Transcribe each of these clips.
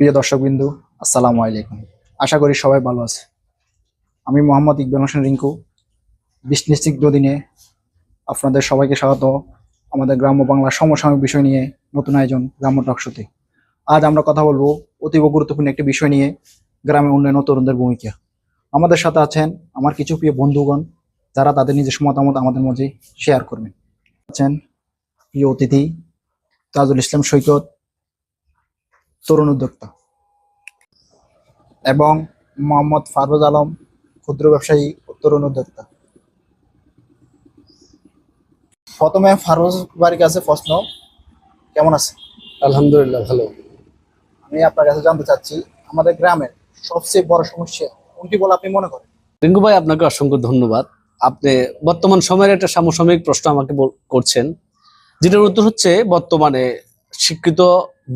প্রিয় দর্শকবিন্দু, আসসালামু আলাইকুম। আশা করি সবাই ভালো আছে। আমি মোহাম্মদ ইকবাল হোসেন রিঙ্কু বৃষ্টিস্নিগ্ধ দিনে আপনাদের সবাইকে স্বাগত আমাদের গ্রাম্য বাংলার সমসাময়িক বিষয় নিয়ে নতুন আয়োজন গ্রাম্য টকশোতে আজ আমরা কথা বলব অতীব গুরুত্বপূর্ণ একটি বিষয় নিয়ে গ্রামে উন্নয়ন তরুণদের ভূমিকা। আমাদের সাথে আছেন আমার কিছু প্রিয় বন্ধুগণ, যারা তাদের নিজস্ব মতামত আমাদের মাঝে শেয়ার করবেন। আছেন প্রিয় অতিথি, তাজুল ইসলাম সৈকত তরুণ উদ্যোক্তা। এবং মোহাম্মদ ফারুজ আলম ক্ষুদ্র ব্যবসায়ী তরুণ উদ্যোক্তা। প্রথমে ফারুজ বাড়ির কাছে প্রশ্ন কেমন আছে? আলহামদুলিল্লাহ ভালো। আমি আপনার কাছে জানতে চাচ্ছি আমাদের গ্রামের সবচেয়ে বড় সমস্যা কোনটি বলে আপনি মনে করেন? রিঙ্কু ভাই আপনাকে অসংখ্য ধন্যবাদ। আপনি বর্তমান সময়ের একটা সমসাময়িক প্রশ্ন আমাকে করছেন যেটার উত্তর হচ্ছে বর্তমানে শিক্ষিত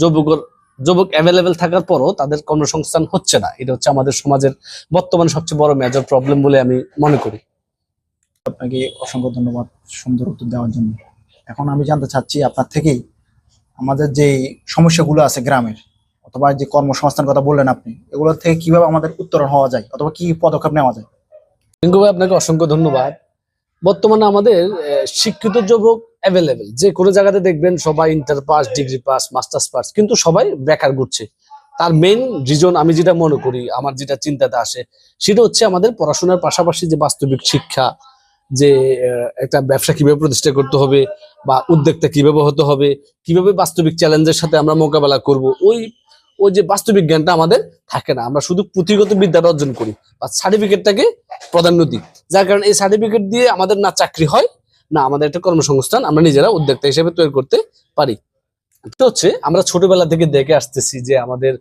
যুবক যুবক অ্যাভেলেবেল থাকার পরও তাদের কর্মসংস্থান হচ্ছে না। এটা হচ্ছে আমাদের সমাজের বর্তমানে সবচেয়ে বড় মেজর প্রবলেম বলে আমি মনে করি। আপনাকে অসংখ্য ধন্যবাদ সুন্দর উত্তর দেওয়ার জন্য। এখন আমি জানতে চাচ্ছি আপনার থেকেই আমাদের যে সমস্যাগুলো আছে গ্রামের অথবা যে কর্মসংস্থান কথা বললেন আপনি এগুলোর থেকে কীভাবে আমাদের উত্তরণ হওয়া যায় অথবা কি পদক্ষেপ নেওয়া যায়? ভাই আপনাকে অসংখ্য ধন্যবাদ। বর্তমানে আমাদের শিক্ষিত যুবক অ্যাভেলেবেল যে কোনো জায়গাতে দেখবেন সবাই inter pass degree pass masters pass কিন্তু সবাই বেকার ঘুরছে। তার মেইন রিজন আমি যেটা মনে করি, আমার যেটা চিন্তাতে আসে, সেটা হচ্ছে আমাদের পড়াশোনার পাশাপাশি যে বাস্তবিক শিক্ষা, যে একটা ব্যবসা কীভাবে প্রতিষ্ঠা করতে হবে বা উদ্যোক্তা কীভাবে হতে হবে, কীভাবে বাস্তবিক চ্যালেঞ্জের সাথে আমরা মোকাবেলা করব, ওই ওই যে বাস্তবিক জ্ঞানটা আমাদের থাকে না। আমরা শুধু পুঁথিগত বিদ্যাটা অর্জন করি, বা সার্টিফিকেটটাকে প্রাধান্য দিই। যার কারণে এই সার্টিফিকেট দিয়ে আমাদের না চাকরি হয় না, আমাদের একটা কর্মসংস্থান আমরা নিজেরা উদ্যোক্তা হিসেবে তৈরি করতে পারি। তো হচ্ছে আমরা ছোটবেলা থেকে দেখে আসতেছি যে আমাদের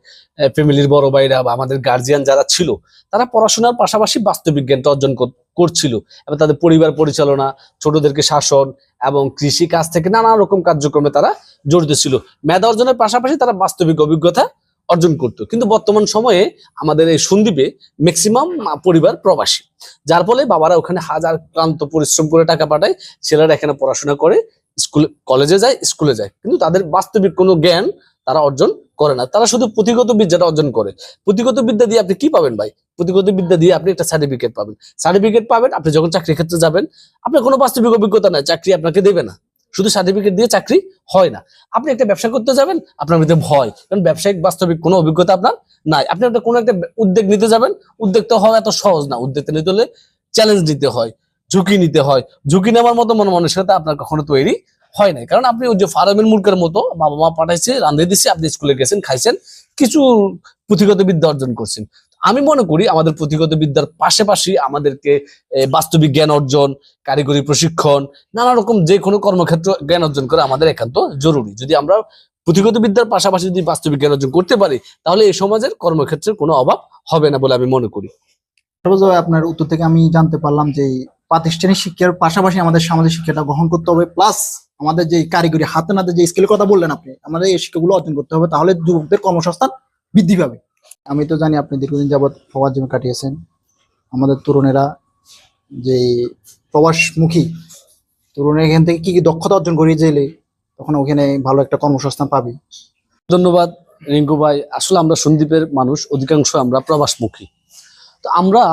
ফ্যামিলির বড় ভাইরা বা আমাদের গার্জিয়ান যারা ছিল, তারা পড়াশোনার পাশাপাশি বাস্তবিক জ্ঞানটা অর্জন কর- করছিল। এবং তাদের পরিবার পরিচালনা, ছোটদেরকে শাসন এবং কৃষি কাজ থেকে নানা রকম কার্যক্রমে তারা জড়িত ছিল। মেধা অর্জনের পাশাপাশি তারা বাস্তবিক অভিজ্ঞতা অর্জন করত। কিন্তু বর্তমান সময়ে আমাদের এই সন্দ্বীপে ম্যাক্সিমাম পরিবার প্রবাসী। যার ফলে বাবারা ওখানে হাজার ক্লান্ত পরিশ্রম করে টাকা পাঠায়, ছেলেরা এখানে পড়াশোনা করে, স্কুলে কলেজে যায় স্কুলে যায়। কিন্তু তাদের বাস্তবিক কোনো জ্ঞান তারা অর্জন করে না। তারা শুধু পুঁথিগত বিদ্যাটা অর্জন করে। পুঁথিগত বিদ্যা দিয়ে আপনি কি পাবেন ভাই? পুঁথিগত বিদ্যা দিয়ে আপনি একটা সার্টিফিকেট পাবেন। সার্টিফিকেট পাবেন, আপনি যখন চাকরির ক্ষেত্রে যাবেন, আপনার কোনো বাস্তবিক অভিজ্ঞতা নাই, চাকরি আপনাকে দেবে না। শুধু সার্টিফিকেট দিয়ে চাকরি হয় না। আপনি একটা ব্যবসা করতে যাবেন, আপনার ভিতরে ভয়। কারণ ব্যবসায়িক বাস্তবিক কোনো অভিজ্ঞতা আপনার নাই। আপনি একটা কোনো একটা উদ্যোগ নিতে যাবেন উদ্যোগটা হওয়া এত সহজ না। উদ্যোগটা নিতে হলে চ্যালেঞ্জ নিতে হয়, ঝুঁকি নিতে হয়। ঝুঁকি নেওয়ার মতো মন মানসিকতা আপনার কখনো তৈরি হয় নাই। কারণ আপনি ওই যে ফার্মের মূর্খের মতো বাবা মা পাঠাইছে রান্ধে দিচ্ছে আপনি স্কুলে গেছেন, খাইছেন, কিছু পুঁথিগত বিদ্যা অর্জন করছেন। আমি মনে করি আমাদের পুঁথিগত বিদ্যার পাশাপাশি আমাদেরকে বাস্তবিক জ্ঞান অর্জন, কারিগরি প্রশিক্ষণ, নানা রকম যে কোনো কর্মক্ষেত্র জ্ঞান অর্জন করা আমাদের একান্ত জরুরি। যদি আমরা পুঁথিগত বিদ্যার পাশাপাশি যদি বাস্তবিক জ্ঞান অর্জন করতে পারি, তাহলে এই সমাজের কর্মক্ষেত্রের কোনো অভাব হবে না বলে আমি মনে করি। আপনার উত্তর থেকে আমি জানতে পারলাম যে প্রাতিষ্ঠানিক শিক্ষার পাশাপাশি আমাদের সামাজিক শিক্ষাটা গ্রহণ করতে হবে প্লাস আমাদের যে কারিগরি হাতে নাতে যে স্কিলের কথা বললেন আপনি, আমাদের এই শিক্ষাগুলো অর্জন করতে হবে, তাহলে যুবকদের কর্মসংস্থান বৃদ্ধি পাবে। আমি তো জানি আপনি দীর্ঘদিন যাবৎ প্রবাস জীবন কাটিয়েছেন। আমাদের তরুণেরা যে প্রবাসমুখী, তরুণের এখান থেকে কি কি দক্ষতা অর্জন করিয়ে গেলে তখন ওখানে ভালো একটা কর্মসংস্থান পাবে। ধন্যবাদ, রিঙ্কু ভাই। আসলে আমরা সন্দীপের মানুষ, অধিকাংশ আমরা প্রবাসমুখী। তো আমরা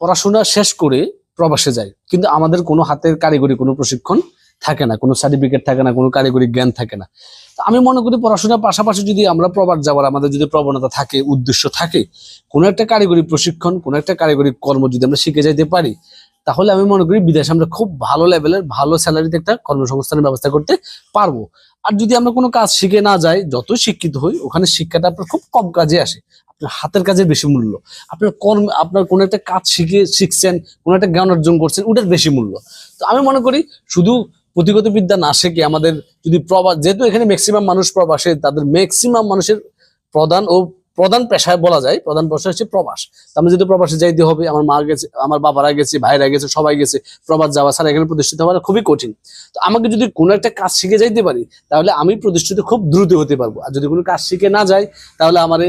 পড়াশোনা শেষ করে প্রবাসে যাই, কিন্তু আমাদের কোনো হাতের কারিগরি, কোনো প্রশিক্ষণ থাকে না, কোনো সার্টিফিকেট থাকে না, কোনো কারিগরি জ্ঞান থাকে না। আমি মনে করি পড়াশোনার পাশাপাশি যদি আমরা প্রবাস যাওয়ার আমাদের যদি প্রবণতা থাকে, উদ্দেশ্য থাকে, কোনো একটা কারিগরি প্রশিক্ষণ, কোনো একটা কারিগরি কর্ম যদি আমরা শিখে যাইতে পারি, তাহলে আমি মনে করি বিদেশে আমরা খুব ভালো লেভেলের ভালো স্যালারিতে একটা কর্মসংস্থানের ব্যবস্থা করতে পারব। আর যদি আমরা কোনো কাজ শিখে না যাই যত শিক্ষিত হই, ওখানে শিক্ষাটা আপনার খুব কম কাজে আসে। আপনার হাতের কাজের বেশি মূল্য। আপনার কর্ম, আপনার কোনো একটা কাজ শিখে, শিখছেন, কোনো একটা জ্ঞান অর্জন করছেন, ওটার বেশি মূল্য। তো আমি মনে করি শুধু পুঁথিগত বিদ্যা না শেখে আমাদের যদি প্রবাস, যেহেতু এখানে ম্যাক্সিমাম মানুষ প্রবাসে, তাদের ম্যাক্সিমাম মানুষের প্রধান ও প্রধান পেশায় বলা যায়, প্রধান পেশা হচ্ছে প্রবাস। আমরা যদি প্রবাসে যাইতে হবে, আমার মা গেছে, আমার বাবারা গেছে, ভাইরা গেছে, সবাই গেছে, প্রবাস যাওয়া ছাড়া এখানে প্রতিষ্ঠিত হওয়া খুবই কঠিন। তো আমাকে যদি কোনো একটা কাজ শিখে যাইতে পারি, তাহলে আমি প্রতিষ্ঠিত খুব দ্রুত হতে পারব। আর যদি কোনো কাজ শিখে না যায় তাহলে আমার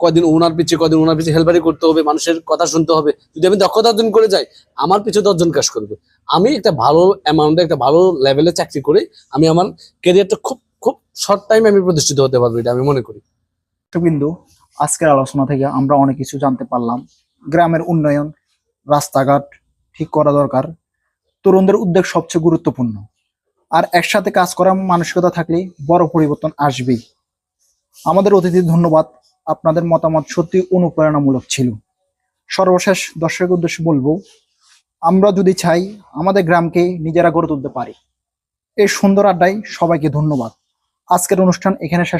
কদিন ওনার পিছিয়ে কদিন ওনার পিছিয়ে হেলপারি করতে হবে, মানুষের কথা শুনতে হবে। যদি আমি দক্ষতা অর্জন করে যাই, আমার পিছনে দশজন কাজ করবে। আমি একটা ভালো অ্যামাউন্টে একটা ভালো লেভেলে চাকরি করে আমি আমার ক্যারিয়ারটা খুব খুব শর্ট টাইমে আমি প্রতিষ্ঠিত হতে পারব এটা আমি মনে করি। কিন্তু আজকের আলোচনা থেকে আমরা অনেক কিছু জানতে পারলাম। গ্রামের উন্নয়ন, রাস্তাঘাট ঠিক করা দরকার, তরুণদের উদ্যোগ সবচেয়ে গুরুত্বপূর্ণ। আর একসাথে কাজ করার মানসিকতা থাকলে বড় পরিবর্তন আসবেই। আমাদের অতিথি ধন্যবাদ, আপনাদের মতামত সত্যি অনুপ্রেরণামূলক ছিল। সর্বশেষ দর্শকের উদ্দেশ্যে বলব আমরা যদি চাই আমাদের গ্রামকে নিজেরা গড়ে তুলতে পারি। এই সুন্দর আড্ডায় সবাইকে ধন্যবাদ। আজকের অনুষ্ঠান এখানে শেষ